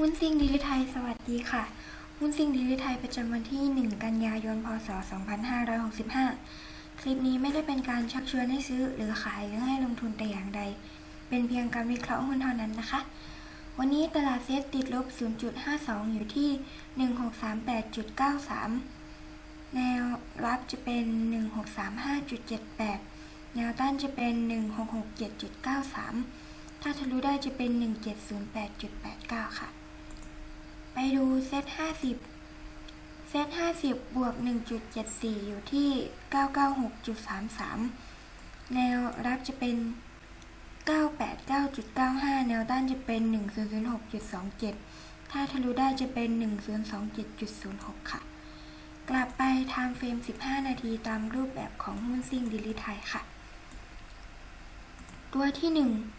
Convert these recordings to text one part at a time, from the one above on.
หุ้นซิงดิลิไทยสวัสดีค่ะหุ้นซิงดิลิไทยประจำวันที่ 1 กันยายน พศ 2565 คลิปนี้ไม่ได้เป็นการชักชวนให้ซื้อหรือขายหรือให้ลงทุนแต่อย่างใด เป็นเพียงการวิเคราะห์หุ้นเท่านั้นนะคะ วันนี้ตลาดเซ็ตติดลบ 0.52 อยู่ที่ 1638.93 แนวรับจะเป็น 1635.78 แนวต้านจะเป็น 1667.93ถ้าทะลุได้จะเป็น 1708.89 ค่ะ ไปดูเซต50เซต50บวก1.74อยู่ที่996.33แนวรับจะเป็น989.95แนวต้านจะเป็น1006.27ถ้าทะลุได้จะเป็น1027.06ค่ะ กลับไปไทม์เฟรม15นาทีตามรูปแบบของหุ้นซิ่งดิลิไทยค่ะ ตัวที่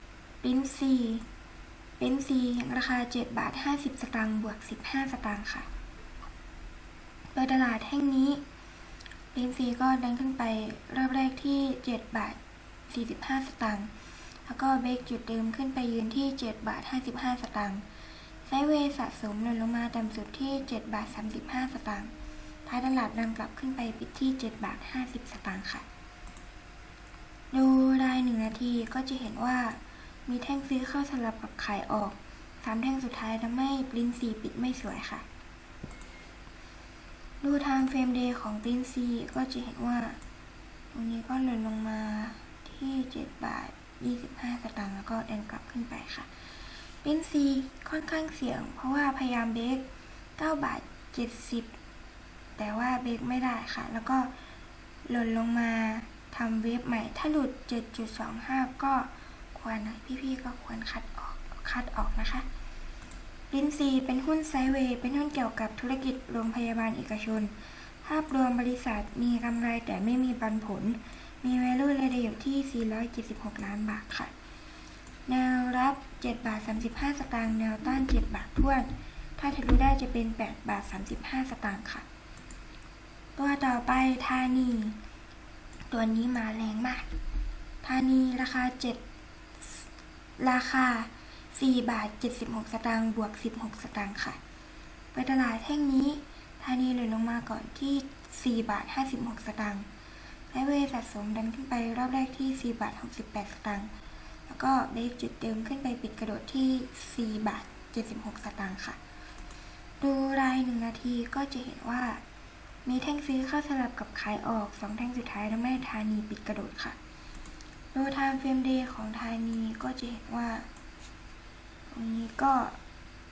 1ปิ้นซี ปิ้นซีราคา 7 บาท 50 สตางค์บวก 15 สตางค์ค่ะ โดยตลาดแห่งนี้ปิ้นซีก็ดันขึ้นไปรอบแรกที่ 7 บาท 45 สตางค์แล้วก็เบรกจุดเดิมขึ้นไปยืนที่ 7 บาท 55 สตางค์ไซเวสะสมหล่นลงมาต่ำสุดที่ 7 บาท 35 สตางค์ท้ายตลาดนำกลับขึ้นไปปิดที่ 7 บาท 50 สตางค์ค่ะ ดูรายหนึ่งนาทีก็จะเห็นว่า มีแท่งซื้อเข้าสลับกับขายออกสามแท่งสุดท้ายทำให้ปรินซีปิดไม่สวยค่ะ ดูทางเฟรมเดย์ของปรินซีก็จะเห็นว่าตรงนี้ก็หล่นลงมาที่ 7 บาท 25 สตางค์แล้วก็เดินกลับขึ้นไปค่ะปรินซีค่อนข้างเสี่ยง เพราะว่าพยายามเบรก9 บาท 70 แต่ว่าเบรกไม่ได้ค่ะ แล้วก็หล่นลงมาทำเวฟใหม่ ถ้าหลุด 7.25 ก็ ควรพี่ๆก็ควรคัดออกคัดออกนะคะลินซีเป็นหุ้นไซเวย์เป็นหุ้นเกี่ยวกับธุรกิจโรงพยาบาลเอกชน ภาพรวมบริษัทมีกำไรแต่ไม่มีปันผล มี value รายได้อยู่ที่ 476 ล้านบาทค่ะ แนวรับ 7 บาท 35 สตางค์ แนวต้าน 7 บาททวน ถ้าทะลุได้จะเป็น 8 บาท 35 สตางค์ค่ะ ตัวต่อไปธานี ตัวนี้มาแรงมากธานีราคา 7 ราคา 4 บาท 76 สตางค์บวก 16 สตางค์ค่ะ ไปตลาดแท่งนี้ธานีเลยลงมาก่อนที่ 4 บาท 56 สตางค์และเวสะสมดันขึ้นไปรอบแรกที่ 4 บาท 68 สตางค์แล้วก็เบรกจุดเดิมขึ้นไปปิดกระโดดที่ 4 บาท 76 สตางค์ค่ะ ดูราย1นาทีก็จะเห็นว่า มีแท่งซื้อเข้าสลับกับขายออก 2 แท่งสุดท้ายทำให้ธานีปิดกระโดดค่ะ ดูไทม์เฟรมเดย์ของธานีก็จะเห็นว่า ตรงนี้ก็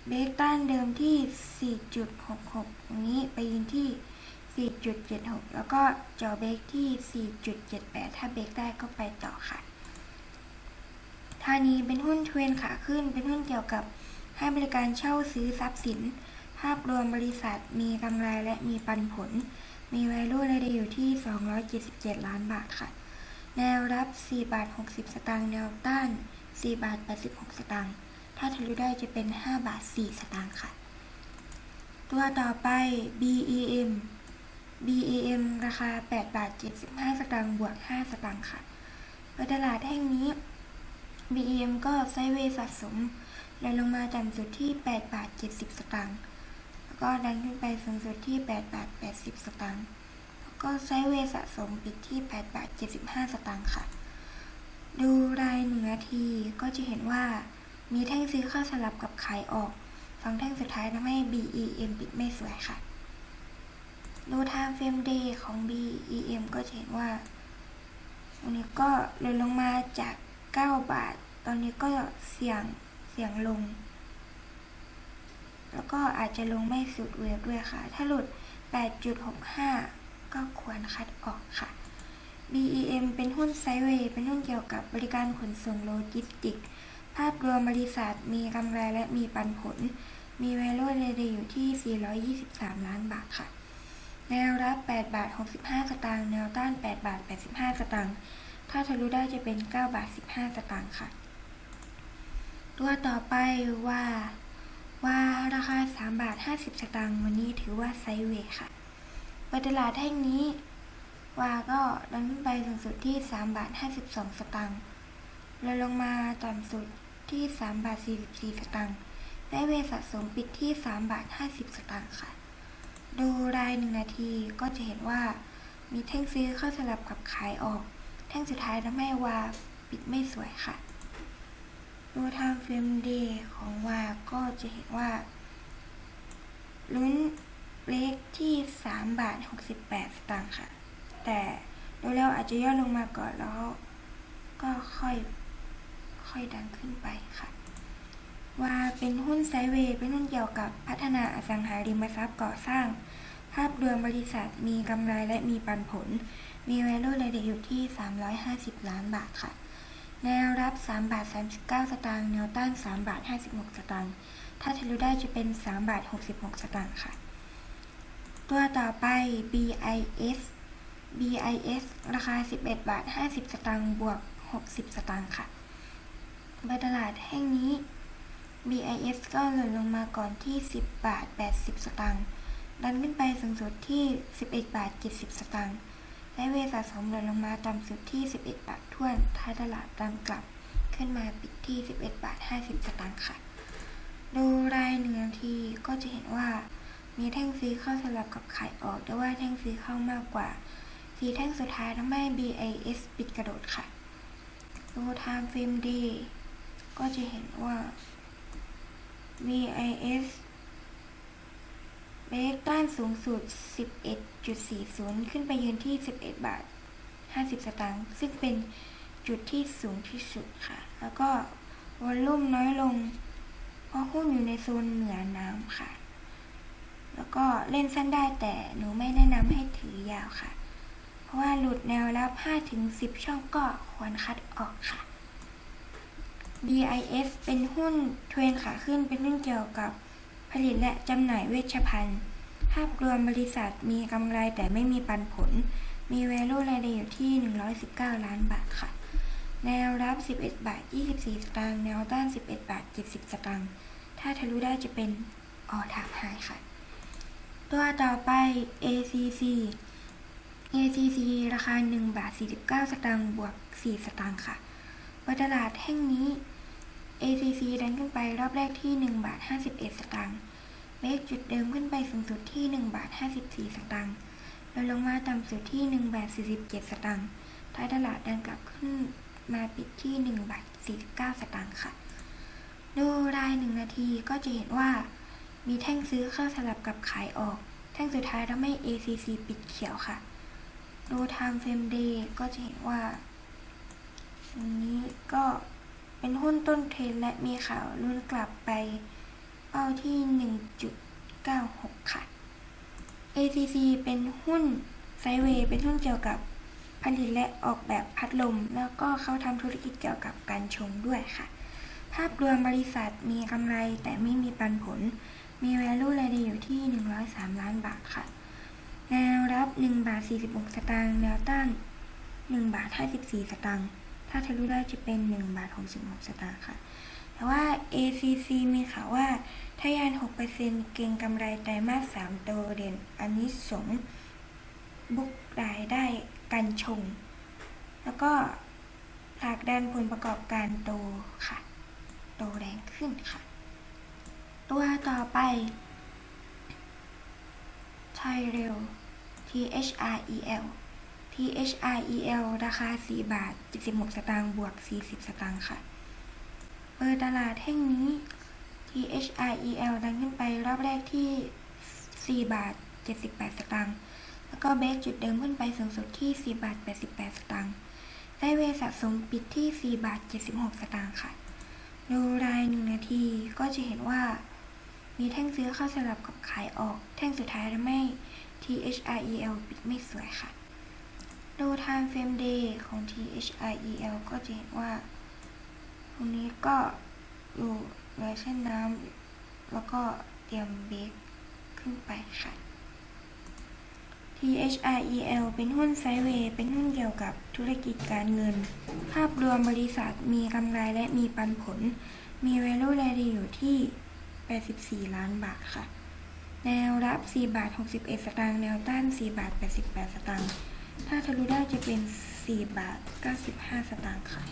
เบรกต้านเดิมที่ 4.66 ตรงนี้ไปยืนที่ 4.76 แล้วก็จอเบรกที่ 4.78 ถ้าเบรกได้ก็ไปต่อค่ะธานีเป็นหุ้นเทรนขาขึ้น เป็นหุ้นเกี่ยวกับให้บริการเช่าซื้อทรัพย์สิน ภาพรวมบริษัทมีกำไรและมีปันผล มี value รายได้อยู่ที่ 277 ล้านบาทค่ะ แนวรับ 4 บาท 60 สตางค์ แนวต้าน 4 บาท 86 สตางค์ ถ้าทะลุได้จะเป็น 5 บาท 4 สตางค์ค่ะ ตัวต่อไป BEM BEM ราคา 8 บาท 75 สตางค์ บวก 5 สตางค์ค่ะโดยตลาดแห่งนี้ BEM ก็ไซด์เวสะสม และลงมาต่ำสุดที่ 8 บาท 70 สตางค์ แล้วก็ดันขึ้นไปสูงสุดที่ 8 บาท 80 สตางค์ ก็ไซด์เวสะสมปิดที่8บาท75 สตางค์ค่ะ ดูรายหนึ่งนาทีก็จะเห็นว่ามีแท่งซื้อเข้าสลับกับขายออกสองแท่งสุดท้ายทำให้ BEM ปิดไม่สวยค่ะ ดูไทม์เฟรมเดย์ของ BEM ก็จะเห็นว่าวันนี้ก็เลยลงมาจาก 9 บาท ตอนนี้ก็เสี่ยงเสี่ยงลง แล้วก็อาจจะลงไม่สุดเวฟด้วยค่ะ ถ้าหลุด 8.65 ก็ควรคัดออกค่ะ BEM เป็นหุ้นไซเวย์เป็นหุ้นเกี่ยวกับบริการขนส่งโลจิสติกส์ภาพรวมบริษัทมีกำไรและมีปันผล มี value รายได้อยู่ที่ 423 ล้านบาทค่ะ แนวรับ 8 บาท 65 สตางค์ แนวต้าน 8 บาท 85 สตางค์ ถ้าทะลุได้จะเป็น 9 บาท 15 สตางค์ค่ะ ตัวต่อไปว่า ว่าราคา 3 บาท 50 สตางค์ วันนี้ถือว่าไซเวย์ค่ะ ไปตลาดแท่งนี้ วาก็ดันขึ้นไปสูงสุดที่3บาท52 สตางค์แล้วลงมาต่ำสุดที่3บาท44 สตางค์ได้เวสะสมปิดที่3บาท50 สตางค์ค่ะ ดูราย1นาทีก็จะเห็นว่า มีแท่งซื้อเข้าสลับกับขายออก แท่งสุดท้ายทำให้วาปิดไม่สวยค่ะ ดูทม์เฟรมเดย์ของวาก็จะเห็นว่าลุ้น เลขที่3บาท68สตางค์ค่ะ แต่ดูแล้วอาจจะย่อลงมาก่อนแล้ว ก็ค่อยค่อยดันขึ้นไปค่ะ ว่าเป็นหุ้นไซเวย์เป็นหุ้นเกี่ยวกับพัฒนาอสังหาริมทรัพย์ก่อสร้าง ภาพรวมบริษัทมีกำไรและมีปันผล มี value รายเดอยู่ที่ 350 ล้านบาทค่ะ แนวรับ 3 บาท 39 สตางค์แนวต้าน 3 บาท 56 สตางค์ถ้าทะลุได้จะเป็น 3 บาท 66 สตางค์ค่ะ ตัวต่อไป BIS BIS ราคา 11 บาท 50 สตางค์บวก 60 สตางค์ค่ะบตลาดแห่งนี้ BIS ก็หล่นลงมาก่อนที่ 10 บาท 80 สตางค์ดันขึ้นไปสูงสุดที่ 11 บาท 70 สตางค์และเวสะสมหล่นลงมาต่ำสุดที่ 11 บาทท้วนท้ายตลาดดันกลับขึ้นมาปิดที่ 11 บาท 50 สตางค์ค่ะ ดูรายหนึ่งนาทีก็จะเห็นว่า มีแท่งซื้อเข้าสลับกับขายออกแต่ว่าแท่งซื้อเข้ามากกว่าสีแท่งสุดท้ายทำให้ BIS ปิดกระโดดค่ะ ดู Time Frame D ก็จะเห็นว่า BIS เบรกต้านสูงสุด 11.40 ขึ้นไปยืนที่ 11 บาท 50 สตางค์ ซึ่งเป็นจุดที่สูงที่สุดค่ะ แล้วก็วอลลุ่มน้อยลง เพราะหุ้นอยู่ในโซนเหนือน้ำค่ะ แล้วก็เล่นสั้นได้แต่หนูไม่แนะนำให้ถือยาวค่ะ เพราะว่าหลุดแนวรับ 5-10 ช่องก็ควรคัดออกค่ะ BIS เป็นหุ้นเทรนขาขึ้นเป็นหุ้นเกี่ยวกับผลิตและจำหน่ายเวชภัณฑ์ ภาพรวมบริษัทมีกำไรแต่ไม่มีปันผล มี value รายได้อยู่ที่ 119 ล้านบาทค่ะ แนวรับ 11 บาท 24 สตางค์ แนวต้าน 11 บาท 70 สตางค์ ถ้าทะลุได้จะเป็นออทามไฮค่ะ ตัวต่อไป ACC ACC ราคา 1 บาท 49 สตางค์บวก 4 สตางค์ค่ะบนตลาดแห่งนี้ ACC ดันขึ้นไปรอบแรกที่ 1 บาท 51 สตางค์เบรกจุดเดิมขึ้นไปสูงสุดที่ 1 บาท 54 สตางค์แล้วลงมาต่ำสุดที่ 1 บาท 47 สตางค์ท้ายตลาดดันกลับขึ้นมาปิดที่ 1 บาท 49 สตางค์ค่ะ ดูราย 1 นาทีก็จะเห็นว่า มีแท่งซื้อเข้าสลับกับขายออก แท่งสุดท้ายทำให้ ACC ปิดเขียวค่ะ ดู Time Frame Day ก็จะเห็นว่าอันนี้ก็เป็นหุ้นต้นเทรนและมีข่าวลุ้นกลับไปเป้าที่ 1.96 ค่ะ ACC เป็นหุ้นไซเวย์เป็นหุ้นเกี่ยวกับผลิตและออกแบบพัดลม แล้วก็เขาทำธุรกิจเกี่ยวกับการชงด้วยค่ะ ภาพรวมบริษัทมีกำไรแต่ไม่มีปันผล มี value รายได้อยู่ที่ 103 ล้านบาทค่ะ แนวรับ 1 บาท 46 สตางค์ แนวต้าน 1 บาท 54 สตางค์ ถ้าทะลุได้จะเป็น 1 บาท 66 สตางค์ค่ะ แต่ว่า ACC มีข่าวว่าทะยาน 6%เก่งกำไรไตรมาส 3 โตเด่น อันนี้สงบุกรายได้กันชง แล้วก็ผลักดันผลประกอบการโตค่ะ โตแรงขึ้นค่ะ อไปไทยเร็ว THREL THREL ราคา 4 บาท 76 สตางค์บวก 40 สตางค์ค่ะ เปิดตลาดแห่งนี้ THREL ดันขึ้นไปรอบแรกที่ 4 บาท 78 สตางค์แล้วก็เบรกจุดเดิมขึ้นไปสูงสุดที่ 4 บาท 88 สตางค์ได้เวสะสมปิดที่ 4 บาท 76 สตางค์ค่ะ ดูราย1นาทีก็จะเห็นว่า มีแท่งซื้อเข้าสลับกับขายออก แท่งสุดท้ายทำให้ THREL ปิดไม่สวยค่ะ ดู Time Frame Day ของ THREL ก็จะเห็นว่า ตรงนี้ก็อยู่เหนือเส้นน้ำแล้วก็เตรียมเบรกขึ้นไปค่ะ THREL เป็นหุ้นไซเวย์ เป็นหุ้นเกี่ยวกับธุรกิจการเงิน ภาพรวมบริษัทมีกำไรและมีปันผล มี value รายได้อยู่ที่ 84 ล้านบาทค่ะ แนวรับ 4 บาท 61 สตางค์แนวต้าน 4 บาท 88 สตางค์ถ้าทะลุได้จะเป็น 4 บาท 95 สตางค์ค่ะ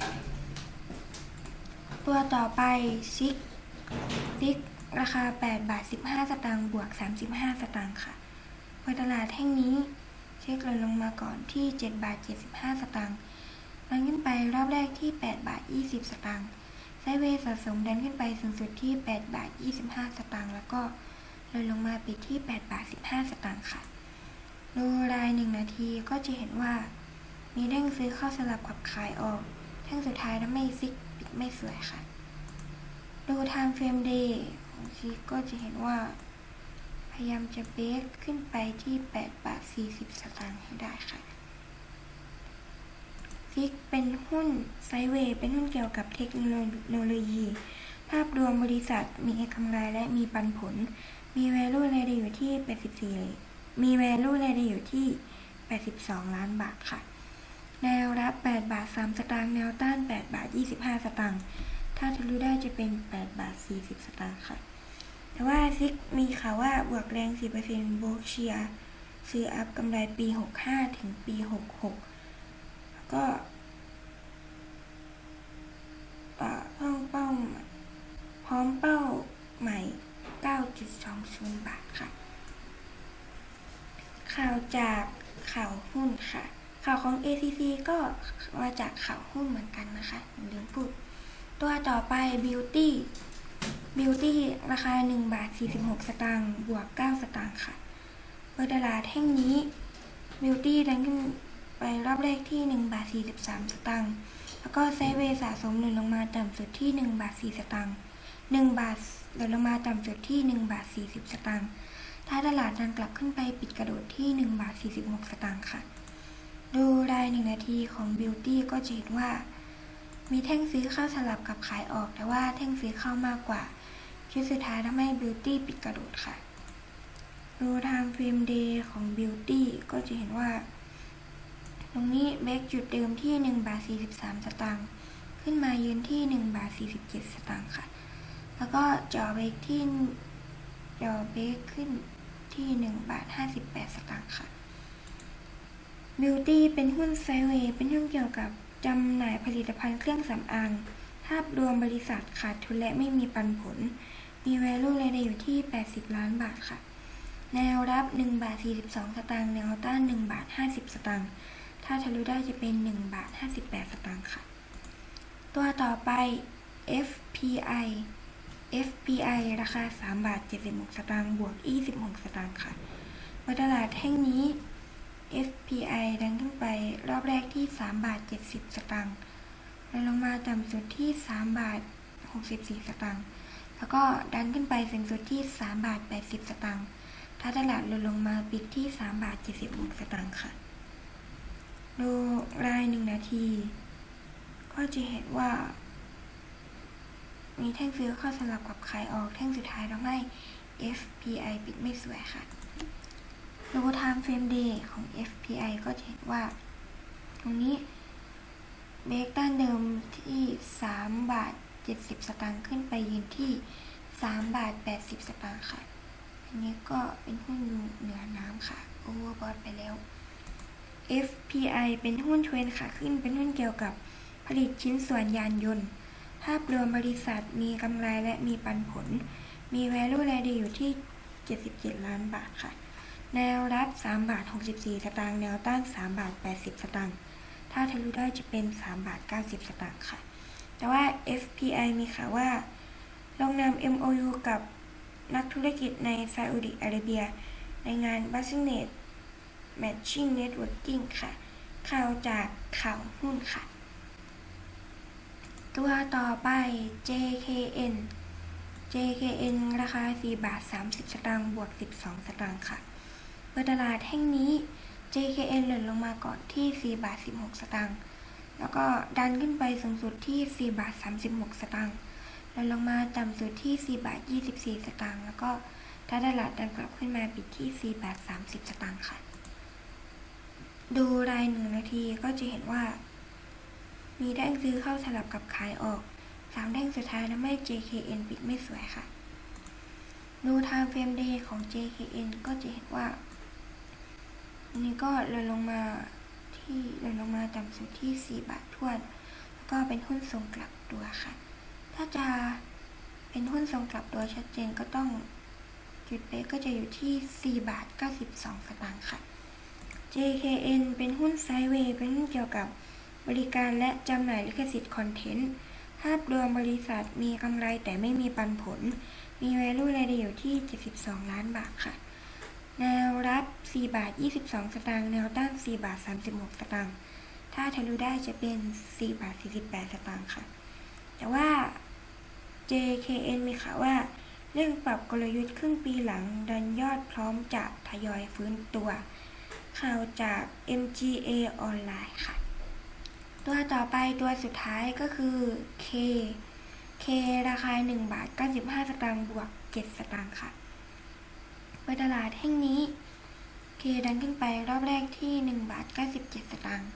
ตัวต่อไปซิกซิกราคา 8 บาท 15 สตางค์บวก 35 สตางค์ค่ะเปิดตลาดแท่งนี้เช็คเลยลงมาก่อนที่ 7 บาท 75 สตางค์ดันขึ้นไปรอบแรกที่ 8 บาท 20 สตางค์ ไซเวย์สะสมดันขึ้นไปสูงสุดที่ 8 บาท 25 สตางค์แล้วก็เลยลงมาปิดที่ 8 บาท 15 สตางค์ค่ะ ดูราย1นาทีก็จะเห็นว่า มีเด้งซื้อเข้าสลับกับขายออกแท่งสุดท้ายทำให้ซิกปิดไม่สวยค่ะ ดู time frame day ของซิกก็จะเห็นว่า พยายามจะเบรกขึ้นไปที่ 8 บาท 40 สตางค์ให้ได้ค่ะ ซิกเป็นหุ้นไซเวย์เป็นหุ้นเกี่ยวกับเทคโนโลยี ภาพรวมบริษัทมีกำไรและมีปันผล มี value รายได้อยู่ที่ 84 มี value รายได้อยู่ที่ 82 ล้านบาทค่ะ แนวรับ 8 บาท 3 สตางค์ แนวต้าน 8 บาท 25 สตางค์ ถ้าทะลุได้จะเป็น 8 บาท 40 สตางค์ค่ะ แต่ว่าซิกมีข่าวว่าบวกแรง4%โบรกเชียร์ซื้ออัพกำไรปี 65 ถึงปี 66 ก็เอ่อเพิ่มเป้าหมายพร้อมเป้าใหม่ 9.20 บาทค่ะ ข่าวจากข่าวหุ้นค่ะ ข่าวของ ACC ก็มาจากข่าวหุ้นเหมือนกันนะคะอย่าลืมพูด ตัวต่อไป Beauty Beauty ราคา 1 บาท 46 สตางค์บวก 9 สตางค์ค่ะ เปิดตลาดแท่งนี้ Beauty ดันขึ้น ไปรอบแรกที่1บาท43 สตางค์ แล้วก็ไซด์เวย์สะสมหนุนลงมาต่ำสุดที่1บาท4สตางค์1บาทเดินลงมาต่ำสุดที่1บาท40 สตางค์ถ้าตลาดดันกลับขึ้นไปปิดกระโดดที่1บาท46 สตางค์ค่ะ ดูราย1นาทีของ Beauty ก็จะเห็นว่า มีแท่งซื้อเข้าสลับกับขายออก แต่ว่าแท่งซื้อเข้ามากกว่าชุดสุดท้ายทำให้ Beauty ปิดกระโดดค่ะ ดู Time Frame Day ของ Beauty ก็จะเห็นว่า ตรงนี้เบรกจุดเดิมที่1บาท43 สตางค์ขึ้นมายืนที่1บาท47 สตางค์ค่ะ แล้วก็จ่อเบรกที่จ่อเบรกขึ้นที่1บาท58 สตางค์ค่ะ Beauty เป็นหุ้นไซเวย์เป็นหุ้นเกี่ยวกับจำหน่ายผลิตภัณฑ์เครื่องสำอางภาพรวมบริษัทขาดทุนและไม่มีปันผล มี value รายได้อยู่ที่ 80 ล้านบาทค่ะ แนวรับ 1 บาท 42 สตางค์ แนวต้าน 1 บาท 50 สตางค์ ถ้าทะลุได้จะเป็น 1 บาท 58 สตางค์ค่ะ ตัวต่อไป FPI FPI ราคา 3 บาท 76 สตางค์บวก 26 สตางค์ค่ะมื่อตลาดแท่งนี้ FPI ดันขึ้นไปรอบแรกที่ 3 บาท 70 สตางค์แล้วลงมาต่ำสุดที่ 3 บาท 64 สตางค์แล้วก็ดันขึ้นไปสูงสุดที่ 3 บาท 80 สตางค์ถ้าตลาดลดลงมาปิดที่ 3 บาท 76 สตางค์ค่ะ ดูราย1นาที ก็จะเห็นว่า มีแท่งซื้อเข้าสลับกับขายออกแท่งสุดท้ายทำให้ FPI ปิดไม่สวยค่ะ ดู time frame day ของ FPI ก็จะเห็นว่า ตรงนี้เบรกต้านเดิมที่ 3 บาท 70 สตางค์ขึ้นไปยืนที่ 3 บาท 80 สตางค์ค่ะ อันนี้ก็เป็นหุ้นอยู่เหนือน้ำค่ะ overbought ไปแล้ว FPI เป็นหุ้นเทรนขาขึ้น เป็นหุ้นเกี่ยวกับผลิตชิ้นส่วนยานยนต์ ภาพรวมบริษัทมีกำไรและมีปันผล มี value รายได้อยู่ที่ 77 ล้านบาทค่ะ แนวรับ 3 บาท 64 สตางค์ แนวต้าน 3 บาท 80 สตางค์ ถ้าทะลุได้จะเป็น 3 บาท 90 สตางค์ค่ะ แต่ว่า FPI มีข่าวว่า ลงนาม MOU กับนักธุรกิจในซาอุดิอาระเบีย ในงาน Business Matching Networking ค่ะ ข่าวจากข่าวหุ้นค่ะ ตัวต่อไป JKN JKN ราคา 4 บาท 30 สตางค์บวก 12 สตางค์ค่ะ เปิดตลาดแห่งนี้ JKN หล่นลงมาก่อนที่ 4 บาท 16 สตางค์ แล้วก็ดันขึ้นไปสูงสุดที่ 4 บาท 36 สตางค์แล้วลงมาต่ำสุดที่ 4 บาท 24 สตางค์ แล้วก็ถ้าตลาดดันกลับขึ้นมาปิดที่ 4 บาท 30 สตางค์ค่ะ ดูรายหนึ่งนาทีก็จะเห็นว่า มีแท่งซื้อเข้าสลับกับขายออกสามแท่งสุดท้ายทำให้ JKN ปิดไม่สวยค่ะ ดู time frame day ของ JKN ก็จะเห็นว่านนี้ก็เลดลงมาที่เลดลงมาต่ำสุดที่ 4 บาททวน แล้วก็เป็นหุ้นส่งกลับตัวค่ะ ถ้าจะเป็นหุ้นส่งกลับโดยชัดเจนก็ต้องจุดเบรกก็จะอยู่ที่ 4 บาท 92 สตางค์ค่ะ JKN เป็นหุ้นไซด์เวย์เป็นหุ้นเกี่ยวกับบริการและจำหน่ายลิขสิทธิ์คอนเทนต์ ภาพรวมบริษัทมีกำไรแต่ไม่มีปันผล มี value รายได้อยู่ที่ 72 ล้านบาทค่ะ แนวรับ 4 บาท 22 สตางค์ แนวต้าน 4 บาท 36 สตางค์ ถ้าทะลุได้จะเป็น 4 บาท 48 สตางค์ค่ะ แต่ว่า JKN มีข่าวว่าเร่งปรับกลยุทธ์ครึ่งปีหลังดันยอดพร้อมจะทยอยฟื้นตัว ข่าวจาก MGA ออนไลน์ค่ะ ตัวต่อไปตัวสุดท้ายก็คือ K K ราคา 1 บาท 95 สตางค์บวก 7 สตางค์ค่ะเปิดตลาดแห่งนี้ K ดันขึ้นไปรอบแรกที่ 1 บาท 97 สตางค์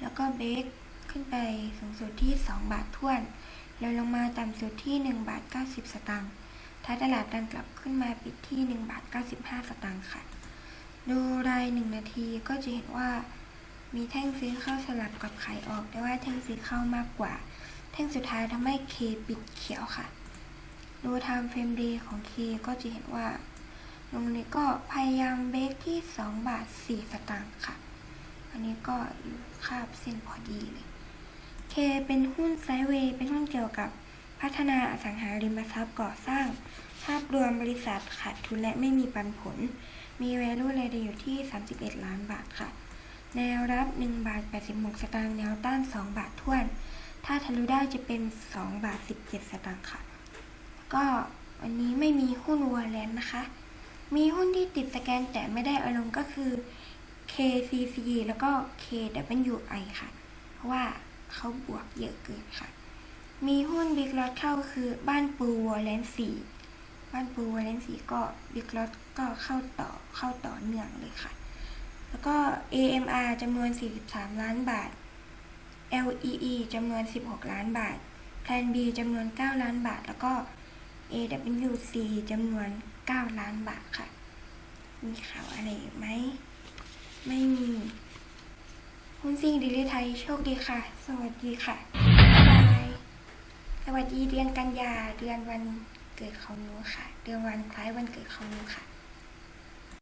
แล้วก็เบรกขึ้นไปสูงสุดที่ 2 บาทท้วน แล้วลงมาต่ำสุดที่ 1 บาท 90 สตางค์ท้ายตลาดดันกลับขึ้นมาปิดที่ 1 บาท 95 สตางค์ค่ะ ดูราย1นาทีก็จะเห็นว่า มีแท่งซื้อเข้าสลับกับขายออก แต่ว่าแท่งซื้อเข้ามากกว่า แท่งสุดท้ายทำให้ K ปิดเขียวค่ะ ดู time frame day ของ K ก็จะเห็นว่าลงนี้ก็พยายามเบรกที่ 2 บาท 4 สตางค์ค่ะ อันนี้ก็อยู่คาบเส้นพอดีเลย K เป็นหุ้นไซด์เวย์เป็นหุ้นเกี่ยวกับพัฒนาอสังหาริมทรัพย์ก่อสร้าง ภาพรวมบริษัทขาดทุนและไม่มีปันผล มี value รายได้อยู่ที่ 31 ล้านบาทค่ะ แนวรับ 1 บาท 86 สตางค์แนวต้าน 2 บาทท้วน ถ้าทะลุได้จะเป็น 2 บาท 17 สตางค์ค่ะ ก็วันนี้ไม่มีหุ้นวัวแลนด์นะคะ มีหุ้นที่ติดสแกนแต่ไม่ได้อาลงก็คือ KCC แล้วก็ KWI ค่ะ เพราะว่าเขาบวกเยอะเกินค่ะ มีหุ้นบิ๊กลอตเข้าคือบ้านปูวอลเลนสี่ บ้านปูวอลเลนสีก็บิ๊กลอตก็เข้าต่อเข้าต่อเนื่องเลยค่ะ แล้วก็ AMR จำนวน 43 ล้านบาท LEE จำนวน 16 ล้านบาท Plan B จำนวน 9 ล้านบาท แล้วก็ AWC จำนวน 9 ล้านบาทค่ะ มีข่าวอะไรไหม ไม่มีหุ้นซิ่งดีลิไทยโชคดีค่ะ สวัสดีค่ะบายสวัสดีเดือนกันยาเดือนวัน เกิดของหนูค่ะ เดือนวันคล้ายวันเกิดของหนูค่ะ